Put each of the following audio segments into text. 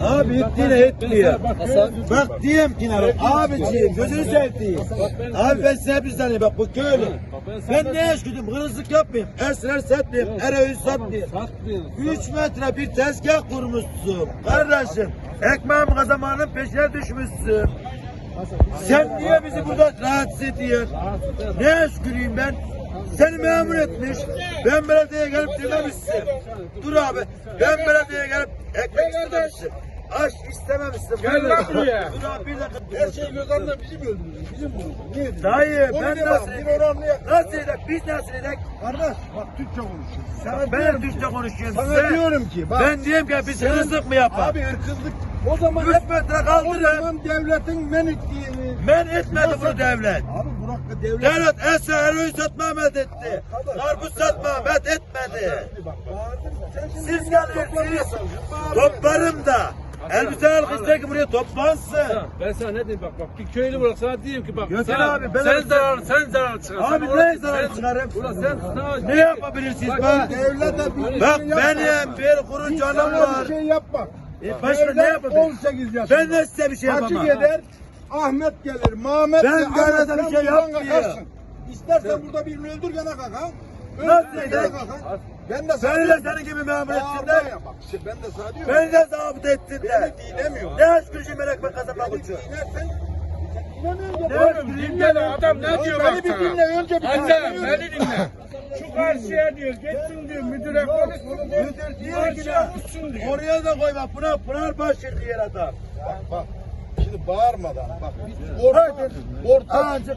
Abi ettiğine etmiyor. Bak diyeyim ki ne? Abiciğim gözünü seveyim. Abi ben size bir saniye bak bu köylü. Ben ne yaşadım? Hırsızlık yapmayayım. Esrar satmayayım. Ereği satmayayım. 3 metre bir tezgah kurmuşsun. Kardeşim ekmeğim kazanmanın peşine düşmüşsün. Sen niye bizi burada rahatsız ediyorsun? Ne şüküreyim ben? Seni memur etmiş. Ben belediyeye gelip dinlemişsin. Dur abi. Ben belediyeye gelip ekmek istememişsin. Aş istememişsin. Gel lan buraya. Dur abi bir dakika. Her şey göz önünde bizi mi öldürdünüz? Bizi mi vurdunuz? Niye? Dayı ben nasıl oranlıya- Nasıl edek? Biz nasıl edek? Kardeş bak Türkçe konuşuyorsun. Sana Ben diyorum Türkçe konuşuyorum Sana diyorum ki bak. Ben diyeyim ki biz hırsızlık mı yapalım? Abi hırsızlık o zaman 3 hep metre o kaldırın. zaman devletin men ettiğini. Men etmedi bunu devlet. Abi Burak da devlet. Devlet Esra Eroğlu satma Ahmet etti. Karpuz satma Ahmet etmedi. Bak, Siz gelirsiniz. Toplarım da. Elbise alkışlar ki buraya toplansın. Ben sana ne diyeyim bak bak bir köylü olarak sana diyeyim ki bak. Gökhan sen, abi, ben- sen zarar sen zarar çıkar. Abi ne zarar çıkarım? Ulan sen sana Ne yapabilirsiniz Bak, bak? devlete bir Bak şey yapma. benim bir kuru canım var. bir şey yapma. E, başka ne Devlet yapabilirim? 18 yaşında. Ben de size bir şey Hacı yapamam. gider, Ahmet gelir, Mahmet Ben de- devlete Ahmet bir şey sen kalkarsın. İstersen burada birini öldür gene kalk ha. Öldür Nasıl gene eder? kalk ha. Ben de sana Beni de senin gibi memur etsin Bağırma de. ya bak. işte ben de sana diyorum. Beni de zabıt etsin de. Beni dinlemiyor. Ne aşk gücü merak ben kazanmak için. Dinlersen böyle- aşk gücü Dinle lan adam ne diyor bak Beni bir sana. dinle önce bir tane dinle. beni dinle. Şu karşıya diyor geçsin diyor müdüre konuşsun diyor. Müdür diyor ki Karşıya diyor. oraya da koy bak buna Pınar Başır diyor adam. Bak bak. Şimdi bağırmadan bak. Biz orta orta Ancak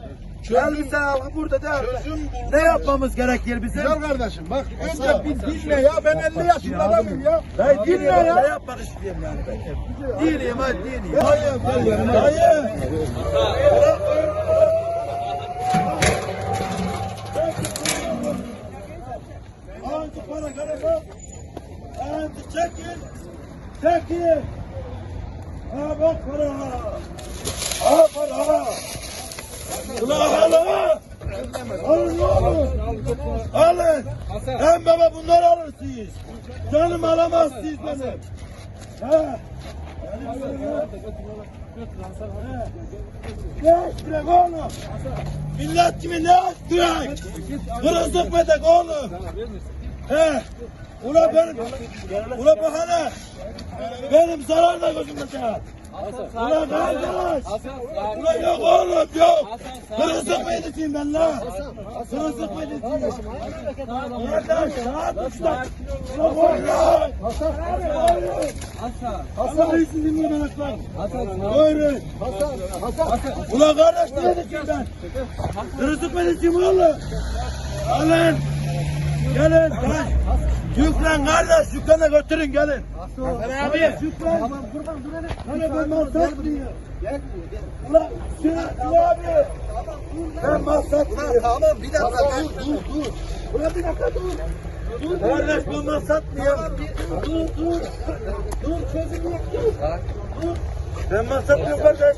elbise burada da çözüm bul. ne yapmamız gerekir bizim? Güzel kardeşim bak önce bir dinle ya ben 50 yaşında adamım ya. Ben dinle dinliyorum, ne ya. yapmak istiyorum yani ben. Dinleyeyim hadi dinleyeyim. Dayı, dayı, dayı. Anca para galiba. Anca çekin. Çekin. Ha bak para. Ha para. Ulan hala. Alın ne. Alın. Hem baba bunları alırsınız. Canım alamazsınız benim. Ha. Ne açtırak oğlum? Millet gibi ne açtırak? Kırızlık metek oğlum. He. Ula benim, ula bu hani, benim zarar da gözümde sen. Ula kardeş, ula yok oğlum yok. Kırızlık mı edeceğim ben lan? Kırızlık mı edeceğim? Kardeş, saat uçta. Ula boy lan. Buyurun. Allah iyisin dinle ben aslan. Buyurun. Ula kardeş ne edeceğim ben? Kırızlık mı edeceğim oğlum? Alın. Gelin. Gel. Yüklen kardeş yüklene götürün gelin. Hasan abi. Yüklen. Hani ben maksat diyor. Ulan Sinan abi. Ben maksat diyor. Tamam bir dakika dur dur dur. Ulan bir dakika dur. Dur kardeş ben maksat diyor. Dur dur. Dur çözüm yok. Dur. Ben maksat diyorum kardeş.